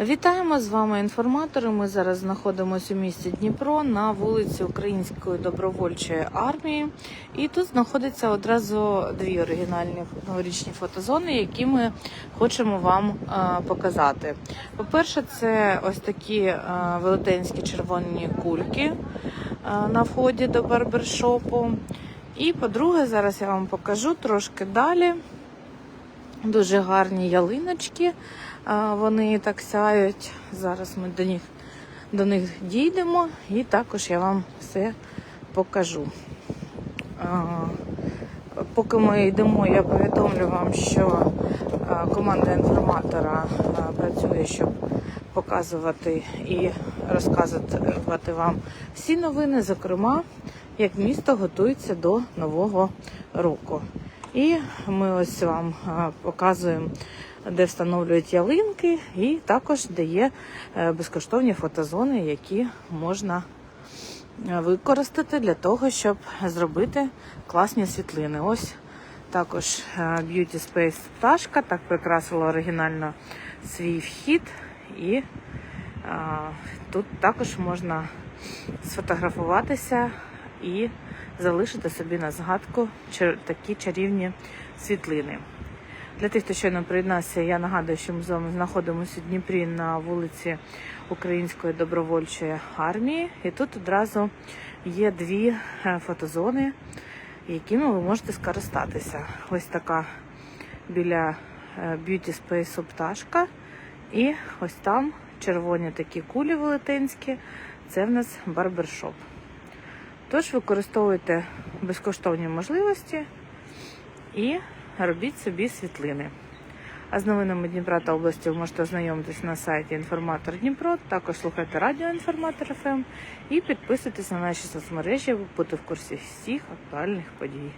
Вітаємо з вами інформатори. Ми зараз знаходимося у місті Дніпро на вулиці Української добровольчої армії. І тут знаходиться одразу дві оригінальні новорічні фотозони, які ми хочемо вам е, показати. По-перше, це ось такі е, велетенські червоні кульки е, на вході до барбершопу. І по-друге, зараз я вам покажу трошки далі. Дуже гарні ялиночки. Вони так сяють. Зараз ми до них, до них дійдемо і також я вам все покажу. Поки ми йдемо, я повідомлю вам, що команда інформатора працює, щоб показувати і розказувати вам всі новини, зокрема, як місто готується до нового року. І ми ось вам показуємо, де встановлюють ялинки, і також де є е, безкоштовні фотозони, які можна е, використати для того, щоб зробити класні світлини. Ось також е, Beauty Space пташка так прикрасила оригінально свій вхід, і а, тут також можна сфотографуватися і залишити собі на згадку такі чарівні світлини. Для тих, хто щойно приєднався, я нагадую, що ми з вами знаходимося у Дніпрі на вулиці Української добровольчої армії. І тут одразу є дві е, фотозони, якими ви можете скористатися. Ось така біля е, Beauty Space пташка. І ось там червоні такі кулі велетенські. Це в нас барбершоп. Тож використовуйте безкоштовні можливості і робіть собі світлини. А з новинами Дніпра та області ви можете ознайомитись на сайті Інформатор Дніпро, також слухайте радіо Інформатор ФМ і підписуйтесь на наші соцмережі, аби бути в курсі всіх актуальних подій.